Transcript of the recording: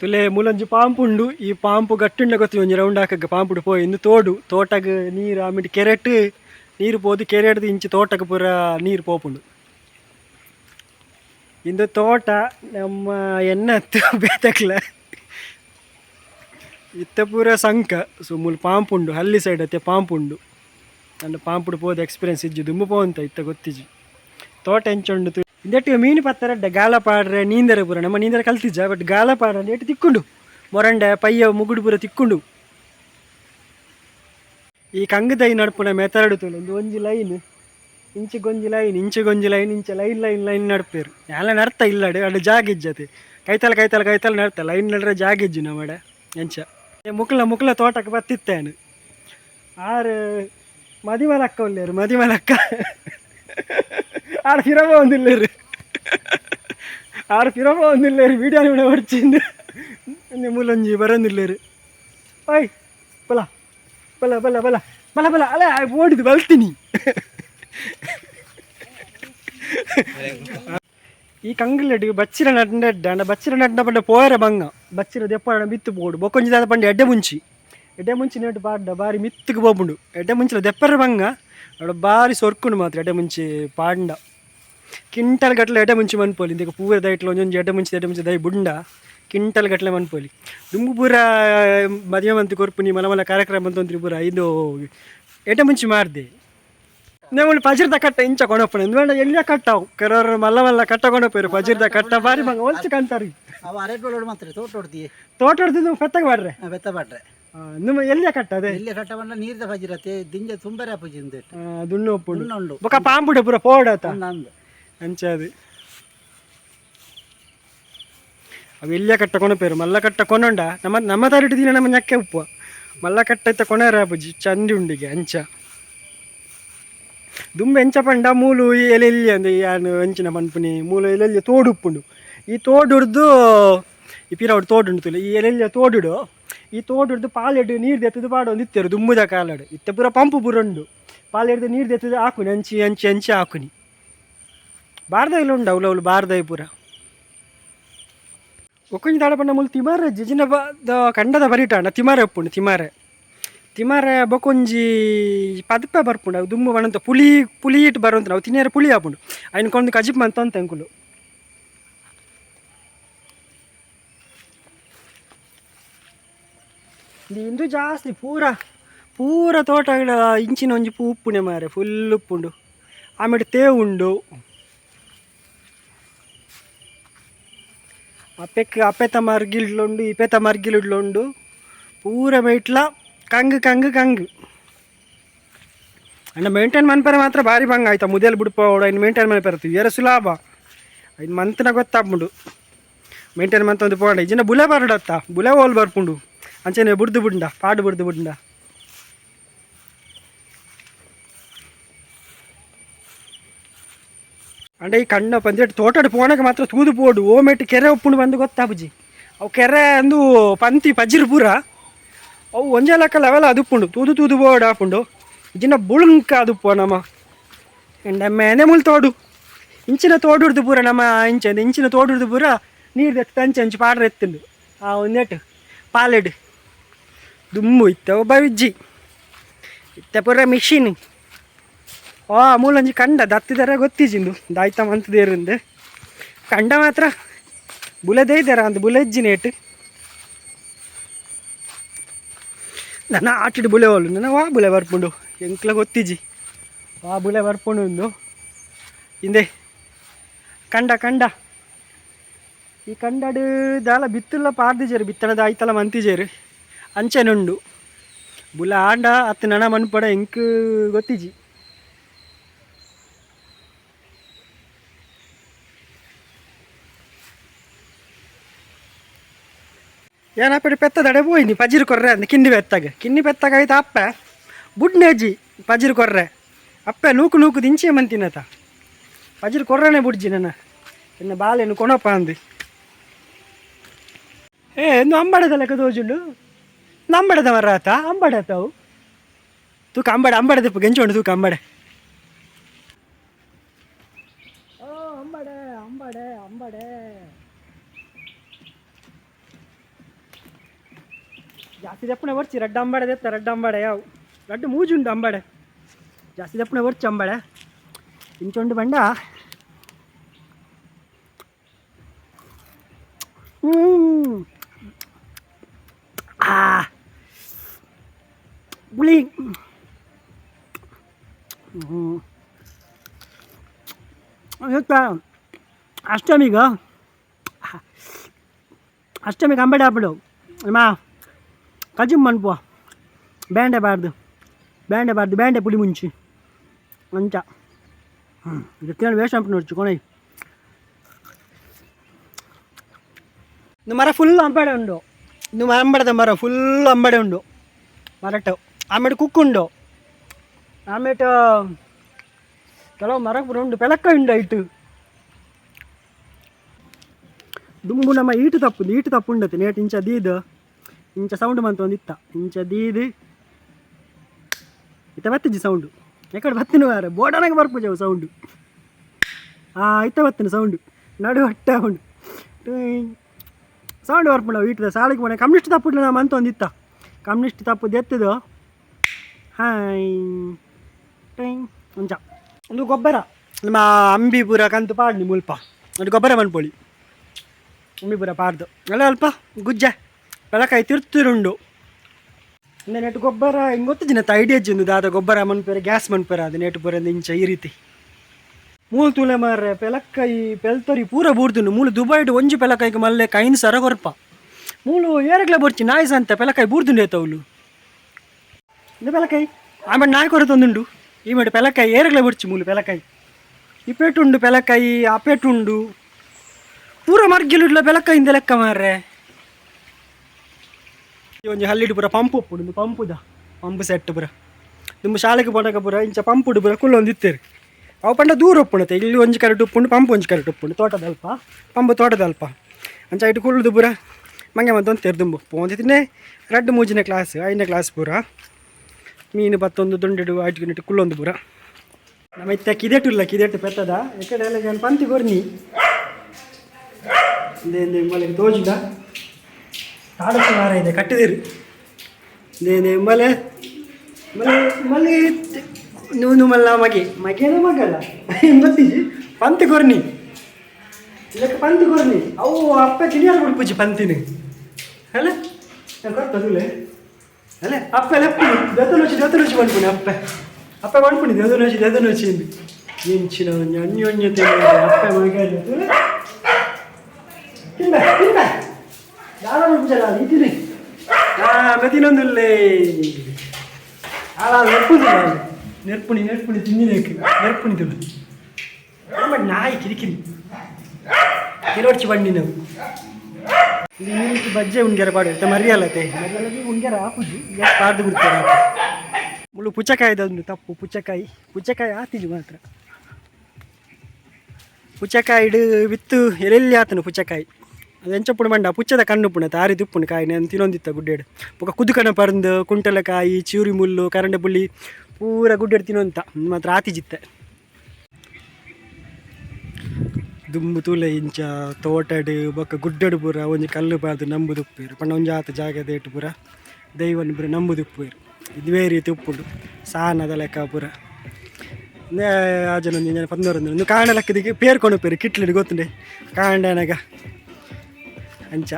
ತುಲೆ ಮೂಲೊಂಜಿ ಪಾಂಪುಂಡು, ಈ ಪಾಂಪು ಗಟ್ಟುಂಡ ಗೊತ್ತಿ ಒಂಜಿ ರೌಂಡ್ ಹಾಕಗ ಪಾಂಪುಡು ಪೋಯಿ. ಇಂದು ತೋಡು, ತೋಟಗ್ ನೀರು, ಆಮೇಲೆ ಕೆರೆಟ್ ನೀರು ಪೋದು, ಕೆರೆಡ್ದು ಇಂಚಿ ತೋಟಕ್ಕೆ ಪೂರ ನೀರು ಪೋಪುಂಡು. ಇಂದು ತೋಟ ನಮ್ಮ ಎನ್ನತ್ತು ಬೇತಕ್ಲ. ಇತ್ತ ಪೂರ ಸಂಕ ಸುಮ್ಮುಲು ಪಾಂಪುಂಡು, ಹಳ್ಳಿ ಸೈಡ್ ಅತ್ತೆ ಪಾಂಪುಂಡು. ನನ್ನ ಪಾಂಪುಡು ಪೋದು ಎಕ್ಸ್ಪೀರಿಯನ್ಸ್ ಇಜ್ಜಿ, ದುಮ್ಮು ಪೋಂತ ಇತ್ತ ಗೊತ್ತಿಜ್ಜಿ. ತೋಟ ಎಂಚುಂಡು ಇಂದಟ್ಟು ಮೀನು ಪತ್ತರಡ್ಡ ಗಾಲ ಪಾಡ್ರೆ, ನೀಂದರೆ ಪೂರ. ನಮ್ಮ ನೀಂದರೆ ಕಲ್ತಿಜ್ಜ ಬಟ್ ಗಾಲ ಪಾಡ್ರೆ ಎಟ್ಟು ತಿಕ್ಕೊಂಡು. ಮೊರಂಡೆ ಪಯ್ಯ ಮುಗುಡು ಪೂರ ತಿಕ್ಕೊಂಡು. ಈ ಕಂಗದೈ ನಡ್ಪುನ ಮೆತರಡು ಒಂದು ಒಂಜಿ ಲೈನ್ ಇಂಚಿಗೊಂಜಿ ಲೈನ್ ಇಂಚಿಗೊಂಜಿ ಲೈನ್, ಇಂಚ ಲೈನ್ ಲೈನ್ ಲೈನ್ ನಡ್ಪೇರು. ಎಲ್ಲ ನಡ್ತಾ ಇಲ್ಲಡೆ ಅಡು ಜಾಗ ಇಜ್ಜತೆ. ಕೈತಲ ಕೈತಲ ಕೈತಲ ನಡ್ತಾ ಲೈನ್ ನಡ್ರೆ ಜಾಗ ಇಜ್ಜು ನಮ್ಮಡೆ ಎಂಚ. ಏ, ಮುಕ್ಲ ಮುಕ್ಲ ತೋಟಕ್ಕೆ ಬತ್ತಿತ್ತೇನು ಆರು, ಮದಿಮಲಕ್ಕ ಒಳ್ಳೆಯರು ಮದಿಮಲಕ್ಕ. ಆರು ಫಿರಮ ರೀ ಆರು ಫಿರಮ ವಿಡಿಯೋ ವೀಡಿಯೋ ಹೊಡ್ಚಿಂದ ಹೊಡ್ಚಿಂದು ಮೂಲೊಂಜಿ ಬರೋಂದಿಲ್ಲೇರು ಓಯ್, ಬಲ ಬಲ ಬಲ ಬಲ ಬಲ ಬಲ ಅಲ್ಲ ಓಡಿದು ಬಲ್ತೀನಿ. ಈ ಕಂಗ್ಲೆಡ್ ಬಚ್ಚಿರ ನಡ್ಡ ಅಂಡ ಬಚ್ಚಿರ ನಡ್ಡ ಪಂಡ ಪೋಯರ ಬಂಗ ಬಚ್ಚಿರ ದೆಪ್ಪ ಬಿತ್ತು ಪೋಡು. ಬೊಕ್ಕೊಂಜಿ ದಾದ ಪಂಡ ಎಡ್ಡೆ ಮುಂಚಿ. ಎಡ್ಡೆ ಮುಂಚಿ ನೆಟ್ಟು ಪಾಡ್ಡ ಬಾರಿ ಮಿತ್ತುಗೆ ಬೋಬುಂಡು ಎಡ್ಡೆ ಮುಂಚಿಲ ದೆಪ್ಪರ ಬಂಗ ಬಾರಿ ಸೊರ್ಕುಂಡು ಮಾತ್ರ ಎಡ್ಡೆ ಮುಂಚಿ ಪಾಂಡ ಕಿಂಟಲ್ ಗಟ್ಲೆ ಎಡ್ಡೆ ಮುಂಚಿ ಮನ್ಪೋಲಿ. ಇಂದಕ್ಕೆ ಪೂರ ದೈಟ್ಲ ಒಂದೊಂದು ಎಡ್ಡೆ ಮುಂಚಿ ಎಡ್ಡೆ ಮುಂಚೆ ದೈ ಬುಂಡ ಕಿಂಟಲ್ ಗಟ್ಲೆ ಮನ್ಪೋಲಿ. ದುಂಬು ಪೂರ ಮದುವೆ ಮಂತು ಕೊರ್ಪುನಿ ಮಲ ಮಲ ಕಾರ್ಯಕ್ರಮ ಅಂತಂದ್ರಿ ಪೂರ ಇದು ಎಟ ಮುಂಚಿ ಮಾರ್ದೆ ನೀವು ಪಜಿರ್ದ ಕಟ್ಟ ಇಂಚ ಕೊಣಪ್ಪನ. ಎಂದ್ವೇಂಡ ಎಲ್ಲಿಯ ಕಟ್ಟಾವು? ಕೆಲವರು ಮಲ್ಲ ಮಲ್ಲ ಕಟ್ಟ ಕೊಣಪ್ಪೇರು ಪಜಿರ್ದ ಕಟ್ಟ ಬಾರಿ ಮಂಗ ಅರೆಟೋಳು ಮಾತ್ರ ತೋಟ ಹೊಡ್ತಿ ತೋಟ ಹೊಡೆದು ಪೆತ್ತಗೆ ಬಾಡ್ರೆ ಬೆತ್ತ ಬಾಟ್ರೆ ನಿಮ್ಮ ಎಲ್ಲಿ ಕಟ್ಟ ಅದೇ? ಇಲ್ಲಿ ಕಟ್ಟ ಬಂಡ ನೀರ್ದ ಬಜಿರತೆ ದಿಂಜ ತುಂಬರೆ ಆ, ದುಣ್ಣು ಒಪ್ಪುಂಡು ಉಂಡು ಬೊಕ ಪಾಂಬುಡೆ ಪೂರ ಪೋಡಾತ ನಂದು ಅದು ಅವು ಎಲ್ಲಿಯ ಕಟ್ಟ ಕೊಣಪೇರು ಮಲ್ಲ ಕಟ್ಟ ಕೊನೊಂಡ. ನಮ್ಮ ನಮ್ಮ ತಾರಿಟ್ಟು ದಿನ ನಮ್ಮ ನೆಕ್ಕೆ ಉಪ್ಪು. ಮಲ್ಲ ಕಟ್ಟ ಇತ್ತ ಕೊನೆರ ಬುಜಿ ಚಂದಿ ಉಂಡಿಗೆ ಅಂಚ ದುಂಬೆ ಎಂಚ ಪಂಡ ಮೂಲು ಎಲೆಲ್ಲಿ ಅಂದ್ರೆ ಯಾನು ಅಂಚಿನ ಪನ್ಪುನಿ, ಮೂಲು ತೋಡು ಉಪ್ಪುಂಡು ಈ ತೋಡು ಹಿಡ್ದು ಈ ಪಿರವಡು ತೋಡು ಉಂಟು ತುಲೆ. ಈ ಎಲೆಲ್ಲಿ ತೋಡುಡು, ಈ ತೋಡುಡ್ದು ಪಾಲೆಡ್ ನೀರ್ ದೆತ್ತದು ಪಾಡು ಒಂದು ಇತ್ತೇರು ದುಮ್ಮುದ ಕಾಲಡು. ಇತ್ತ ಪೂರ ಪಂಪು ಪೂರ ಉಂಡು. ಪಾಲೆಡ್ದು ನೀರು ದೆತ್ತದು ಹಾಕುನಿ ಅಂಚಿ ಅಂಚಿ ಅಂಚಿ ಹಾಕುನಿ. ಬಾರ್ದಾಯಿಲ್ಲ ಉಂಡು ಅವಳು ಅವಳು ಬಾರ್ದಾಯಿ ಪೂರ. ಒಕ್ಕಂಜಿ ದಾಡಪಂಡ ಮುಲ್ ತಿಮಾರ, ಜಿಜಿನ ಬದ ಕಂಡದ ಬರಿಟಾಂಡ ತಿಮಾರೆ ಉಪ್ಪುಂಡು ತಿಮಾರೆ. ತಿಮಾರೆ ಬೊಕೊಂಜಿ ಪದಪ ಬರ್ಪುಂಡು, ಅವು ದುಮ್ಮು ಬಣಂತ ಪುಳಿ ಪುಳಿ ಇಟ್ಟು ಬರುವಂತ ನಾವು ತಿನ್ನೇರ ಪುಳಿ ಹಾಪುಂಡು ಕೊಂದು ಕಜಿಪ್ ಮಂತ ಅಂತ ಅಂಕುಲು. ಇದು ಜಾಸ್ತಿ ಪೂರ ಪೂರ ತೋಟಗಳ ಇಂಚಿನ ಒಂಜಿ ಪೂ ಉಪ್ಪುನೆ ಮಾರೆ, ಫುಲ್ ಉಪ್ಪುಂಡು. ಆಮೇಲೆ ಉಂಡು. ಅಪ್ಪೆಕ್ ಅಪ್ಪೆತ ಮರ್ಗಿಲ್ಡುಂಡು ಇಪೆತ ಮರ್ಗಿಲಿಡ್ಲುಂಡು ಪೂರ ಮೇಟ್ಲ ಕಂಗ್ ಕಂಗ್ ಕಂಗ್ ಅಂಡ ಮೇಂಟೈನ್ ಮನ್ಪರೆ ಮಾತ್ರ ಭಾರಿ ಬಂಗ ಆಯ್ತಾ ಮುದೆಲ್ ಬಿಡ್ಪೋಡು ಇನ್ನು ಮೇಂಟೈನ್ ಮನ್ಪರ್ತೀವಿ ಏರ ಸುಲಾಭ ಇದು ಮಂತನ ಗೊತ್ತಾಗ್ಬಿಡು ಮೇಂಟೈನ್ ಮಂತ ಒಂದು ಪೋಂಡ ಇಜಿನ ಬುಲೆ ಬರಡತ್ತ ಬುಲೆ ಹೋಲ್ ಬರ್ಪುಂಡು ಅಂಚನೆ ಬುಡ್ದು ಬಿಡ್ಡ ಪಾಡು ಬಿಡ್ದು ಬಿಡ್ಡ ಅಂಡ ಈ ಕಣ್ಣ ಪಂದ್ಯಟ್ ತೋಟಡ್ ಪೋಣಕ್ಕೆ ಮಾತ್ರ ತೂದು ಪೋಡು ಓಮೆಟ್ಟು ಕೆರೆ ಉಪ್ಪುಂಡು ಬಂದು ಗೊತ್ತಾಪುಜಿ ಅವು ಕೆರೆ ಅಂದು ಪಂತಿ ಪಜಿರ್ ಪೂರ ಅವು ಒಂಜೆ ಲೆಕ್ಕ ಲೆವೆಲ್ ಅದುಪ್ಪುಂಡು ತೂದು ತೂದು ಬೋರ್ಡ್ ಹಾಪುಂಡು ಇಜಿನ ಬುಳುಂಕ ಅದುಪ್ಪು ನಮ್ಮ ಎಂಡ ಮೇನೆ ಮುಲ್ ತೋಡು ಇಂಚಿನ ತೋಡುಡ್ದು ಪೂರ ನಮ್ಮ ಇಂಚ ಇಂಚಿನ ತೋಡುಡ್ದು ಪೂರ ನೀರು ಎತ್ತ ಅಂಚೆ ಅಂಚು ಪಾಡ್ರೆ ಎತ್ತುಂಡು ಆ ಒಂದೇಟು ಪಾಲೆಡ್ ದುಮ್ಮು ಇತ್ತ ಒಬ್ಬ ವಿಜ್ಜಿ ಇತ್ತ ಪೂರ ಮಿಷಿನ್ ಓ ಮೂಲಂಜಿ ಕಂಡ ದತ್ತಿದಾರ ಗೊತ್ತಿಜಿಂದು ದಾಯ್ತ ಮಂತದೇರಿಂದ ಕಂಡ ಮಾತ್ರ ಬುಲೆದೇ ಇದ್ದಾರ ಅಂದ ಬುಲೆಜ್ಜಿ ನೇಟ್. ನನ್ನ ಆಟಿಡ್ ಬುಲೆ ಹೋಲು ನನ್ನ ವಾ ಬುಲೆ ಬರ್ಪುಂಡು. ಎಂಕ್ಲ ಗೊತ್ತಿಜಿ ವಾ ಬುಲೆ ಬರ್ಪುಂಡು ಒಂದು ಹಿಂದೆ, ಕಂಡ ಕಂಡ. ಈ ಕಂಡಡು ದಾಲ ಬಿತ್ತಲ್ಲ ಪಾರ್ದಿಜೇರು ಬಿತ್ತನದ ಆಯ್ತಲ್ಲ ಮಂತಿಜೇರು ಅಂಚೆನುಂಡು ಬುಲ ಆಂಡ ಹತ್ತು ನನ ಮನ್ಪಡ ಎಂಕ್ ಗೊತ್ತಿಜಿ ಏನ ಪೆಟ್ಟು ಪೆತ್ತದಡೆ ಪೋಯಿ ಪಜಿರು ಕೊರ್ರೆ ಅಂದ ಕಿಂಡಿ ಪೆತ್ತಗ ಕಿಂಡಿ ಪೆತ್ತಗ ಆಯ್ತು ಅಪ್ಪ ಬುಡ್ನೇಜಿ ಪಜಿರು ಕೊರ್ರೆ ಅಪ್ಪ ನೂಕು ನೂಕು ದಿಂಚೆ ಮಂತಿನತ ಪಜಿರು ಕೊರ್ರನೆ ಬುಡ್ಜಿ ನನ್ನ ಇನ್ನು ಬಾಲೆನು ಕೊಣಪ್ಪ ಅಂದು ಏ ಎಂದು ಅಂಬಡದ ಲೆಕ್ಕ ತೋಜುಂಡು ಅಂಬಡದ ಮರ ಆತ ಅಂಬಡ ತಾವು ತೂಕ ಅಂಬಡ ಅಂಬಡ ದಿಪ್ಪ ಗೆಂಚೋಣ ತೂಕ ಅಂಬಡೆ ಅಂಬಡೆ ಅಂಬಡೆ ಅಂಬಡೆ ಜಾಸ್ತಿ ದಪ್ಪನೆ ಬರ್ಚಿ ರೆಡ್ ಅಂಬಾಡೆ ದೆತ್ತ ರೆಡ್ ಅಂಬಾಡೆ, ಯಾವು? ರೆಡ್ ಮೂಜುಂಡು ಅಂಬಾಡೆ. ಜಾಸ್ತಿ ದಪ್ಪನೆ ಬರ್ಚಿ ಅಂಬಾಡೆ. ಇಂಚೊಂಡು ಬಂಡ. ಇವತ್ತ ಅಷ್ಟಮಿಗ, ಅಷ್ಟಮಿಗೆ ಅಂಬಡಿ ಹಾಕ್ಬಿಡು. ಅಮ್ಮ ಕಜಿಮ್ ಮನ್ಪುವ ಬ್ಯಾಂಡೆ ಬಾರ್ದು ಬ್ಯಾಂಡೆ ಬಾರ್ದು ಬ್ಯಾಂಡೆ ಪುಡಿ ಮುಂಚಿ ಮಂಚ ಹ್ಞೂ ಇದು ವೇಷ ಹಂಪು ನೋಡ್ಚು ಕೊನೆ ಇದು ಮರ ಫುಲ್ ಅಂಬಡೆ ಉಂಡು ಇದು ಅಂಬಡದ ಮರ ಫುಲ್ ಅಂಬಡೆ ಉಂಡು ಮರಟ್ಟು ಆಮೇಲೆ ಕುಕ್ಕುಂಡು ಆಮೇಲೆ ಕೆಲವು ಮರ ಉಂಡು ಪೆಲಕ್ಕ ಉಂಡು ಇಟ್ಟು ದುಂಬು ನಮ್ಮ ಈಟು ಈಟು ತಪ್ಪು ಉಂಡತೆ ನೇಟ್ ಇಂಚ ದೀದು ಇಂಚ ಸೌಂಡ್ ಬಂತು ಒಂದು ಇತ್ತ ಇಂಚ ದೀದು. ಇತ್ತ ಬತ್ತಿಜಿ ಸೌಂಡು ಎಕಡೆ ಬತ್ತಿನ ವಾರ ಬೋಡನಾಗ ಬರ್ಪುಜವು ಸೌಂಡು ಆ, ಇತ್ತ ಬತ್ತಿನ ಸೌಂಡು ನಡು ಹೊಟ್ಟೆ ಉಂಡು ಸೌಂಡ್ ಬರ್ಪುಂಡ ಇಟ್ಟದ ಸಾಲಿಗೆ ಮನೆ. ಕಮ್ಯುನಿಸ್ಟ್ ತಪ್ಪುಡ್ಲ ನಮ್ಮ ಅಂತ ಒಂದಿತ್ತ. ಕಮ್ಯುನಿಸ್ಟ್ ತಪ್ಪು ಎತ್ತದು. ಹಾಯ್. ಟೈಮ್ ಒಂಚ. ಒಂದು ಗೊಬ್ಬರ. ನಮ್ಮ ಅಂಬಿಪುರ ಕಂತು ಪಾಡ್ನಿ ಮುಲ್ಪ. ಒಂದು ಗೊಬ್ಬರ ಮನ್ಪೊಳಿ ಅಂಬಿಪುರ ಪಾಡ್ದು. ಅಲ್ಲ ಅಲ್ಪ, ಗುಜ್ಜ. ಬೆಳಕಾಯಿ ತಿರ್ತಿರುಂಡು ಇಂದ ನೆಟ್ಟು ಗೊಬ್ಬರ ಹಿಂಗೆ ಗೊತ್ತಿದ್ದೀನಿ ಐಡಿಯಾ ಇಜ್ಜಿಂದು ದಾದ ಗೊಬ್ಬರ ಮನ್ಪೇರೆ ಗ್ಯಾಸ್ ಮನ್ಪೇರ ಅದು ನೆಟ್ಟು ಬರೋದು ಇಂಚ ಈ ರೀತಿ. ಮೂಲು ತುಲೆ ಮಾರ್ರೆ ಪೆಲಕ್ಕಾಯಿ ಪೆಲ್ತರಿ ಪೂರ ಬೂರ್ದುಂಡು. ಮೂಲು ದುಬೈಡ್ ಒಂಜಿ ಪೆಲಕಾಯಿಗೆ ಮಲ್ಲೆ ಕೈನ್ ಸರ ಕೊರ್ಪ. ಮೂಲು ಏರಗ್ಲೆ ಬರ್ಚಿ ನಾಯ್ಸ್ ಅಂತ ಪೆಲಕಾಯಿ ಬೂರ್ದುಂಡು ಏತವಳು ಇಂದ ಪೆಲಕಾಯಿ ಆಮೇಲೆ ನಾಯಿ ಕೊರತೊಂದುಂಡು ಈ ಮೇಡು ಪೆಲಕಾಯಿ ಏರಗ್ಲೆ ಬರ್ಚಿ ಮೂಲು ಪೆಲಕಾಯಿ ಇಪ್ಪೆಟ್ಟುಂಡು ಪೆಲಕಾಯಿ ಅಪೆಟ್ಟುಂಡು ಪೂರ ಮರ್ಗಿಲಿಡ್ಲ ಬೆಲಕಾಯಿಂದ ಲೆಕ್ಕ ಮಾರ್ರೆ. ಒಂಜಿ ಹಲ್ಲಿಡು ಪೂರ ಪಂಪ್ ಉಪ್ಪುಡು ಪಂಪುದ ಪಂಪ್ ಸೆಟ್ ಪೂರ ನಿಮ್ಮ ಶಾಲೆಗೆ ಬಂದಾಗ ಪುರ ಇಂಚ ಪಂಪುಡು ಪೂರ ಕುಲ್ಲೊಂದು ಇತ್ತೇರಿ. ಅವು ಪಂಡ ದೂರ ಉಪ್ಪುಣತೆ ಇಲ್ಲಿ ಒಂಜಿ ಕರೆಟ್ ಉಪ್ಪುಂಡು ಪಂಪ್ ಒಂಜಿ ಕರೆಟ್ ಉಪ್ಪುಂಡು ತೋಟದಲ್ಪ ತೋಟದ ಅಲ್ಪ. ಅಂಚ ಇಟ್ಟು ಕುಳ್ಳುದು ಪೂರ ಮಂಗೆ ಮಂತ ಒಂದು ತೆರೆದುಂಬು ತಿನ್ನೆ ರೆಡ್ ಮೂಜಿನ ಕ್ಲಾಸ್, ಐದನೇ ಕ್ಲಾಸ್ ಪೂರ ಮೀನು ಬತ್ತೊಂದು, ದೊಂಡೆಡು ಆಯ್ತು ಕುಲ್ಲೊಂದು ಪೂರ ನಮ್ಮ ಇತ್ತ ಕಿದೆಟು ಇಲ್ಲ ಕಿದೆಟು ಪೆತ್ತದ. ಎಕಡೆ ಎಲ್ಲ ಪಂತಿ ಬರ್ನಿ. ಇಂದೆ ತೋಜಿದ. ತಾಡಕ್ಕೆ ವಾರ ಇದೆ ಕಟ್ಟಿದಿರಿ ನೀನೇ ಮಲೆ ಮಲೆ ಮಲೆ ನೀವು ಮಲ್ಲ ಮಗೆ, ಮಗೇನ ಮಗಲ್ಲ. ಬತ್ತೀಜಿ ಪಂತಿ ಕೊರ್ನಿ. ಇದಕ್ಕೆ ಪಂತಿ ಕೊರ್ನಿ. ಅವು ಅಪ್ಪ ತಿನಿಯಾರು ಬಿಡ್ಪುಜಿ ಪಂತಿನ. ಅಲ್ಲ? ನಾನು ಅಲ್ಲ, ಅಪ್ಪ ಲೆಪ್ಪು ದತ್ತನೋಚಿ ದತ್ತನೋಚಿ ಮಾಡ್ಕೊಂಡು ಅಪ್ಪ. ಅಪ್ಪ ಮಾಡ್ಪುಣಿ ದತ್ತನೋಚಿ ದತ್ತನೋಚಿ ನೋಚಿ ಎಂಚಿನ ಅನ್ಯೋನ್ಯತೆ ಅಪ್ಪ ಮಗ ಮತ್ತಿನೊಂದುಲ್ಲೇ ಅಲ್ಲ ನೆರ್ಪುದಿಲ್ಲ ನೆರ್ಪುಣಿ ನೆರ್ಪುಣಿ ತಿನ್ನಿಬೇಕು ನೆರ್ಪುಣಿ ತುಳು ನಮ್ಮ ನಾಯಿ ಕಿರಿಕಿರಿ. ಕಿರೋಡ್ಚಿ ಬಂಡಿ ನಾವು. ಬಜ್ಜೆ ಉಂಗ್ಯಾರ ಪಾಡು ಇರುತ್ತೆ ಮರಿಯಲ್ಲತೆ ಮರಿಯಲ್ಲದೆ ಉಂಗ್ಯಾರ ಹಾಕುದು ಪಾಡ್ದು ಬಿಡ್ತಾರೆ ಮುಳ್ಳು ಪುಚ್ಚಕಾಯಿ ಒಂದು ತಪ್ಪು ಪುಚ್ಚಕಾಯಿ. ಪುಚ್ಚಕಾಯಿ ಆತಿಜು ಮಾತ್ರ. ಪುಚ್ಚಕಾಯಿ ಇಡು ವಿತ್ತು ಎಲ್ಲೆಲ್ಲಿ ಆತನು ಪುಚ್ಚಕಾಯಿ. ಅದು ಎಂಚಪ್ಪುಡು ಮಂಡ, ಪುಚ್ಚದ ಕಣ್ಣು ಪುಣತ ಕಾಯಿನ ಕಾಯಿ, ನಾನು ತಿನ್ನೊಂದಿತ್ತ ಗುಡ್ಡೆಡು ಬೊಕ ಕುದುಕನ ಪರಂದು ಕುಂಟಲಕಾಯಿ ಚೂರಿ ಮುಳ್ಳು ಕರಂಡೆ ಬುಳ್ಳಿ, ಪೂರ ಗುಡ್ಡೆಡು ತಿನ್ನೊಂತ ಮಾತ್ರ ಆತಿಜಿತ್ತೆ ದುಂಬು ತೂಲೆ ಇಂಚ ತೋಟಡು ಬೊಕ್ಕ ಗುಡ್ಡಡು ಪೂರ, ಒಂಜಿ ಕಲ್ಲು ಬಾರ್ದು ನಂಬುದು ಉಪ್ಪೇರು ಪಂಡ ಒಂಜಿ ಆತ ಜಾಗದ ಇಟ್ಟು ಪೂರ, ದೈವನ್ ಪೂರ ಇದು ಇದುವೇ ರೀತಿ ಉಪ್ಪುಂಡು ಸಾನದ ಲೆಕ್ಕ ಪೂರ. ಆ ಆಜನ ಒಂಜಿ ಜನ ಪಂದೊಂದು ಒಂದು ಕಾಂಡ ಲೆಕ್ಕದಿಗೆ ಪೇರ್ಕೊಂಡು ಪೇರು, ಕಿಟ್ಲಿಡು ಗೊತ್ತುಂಡೆ. ಕಾಂಡನಗ ಅಂಚ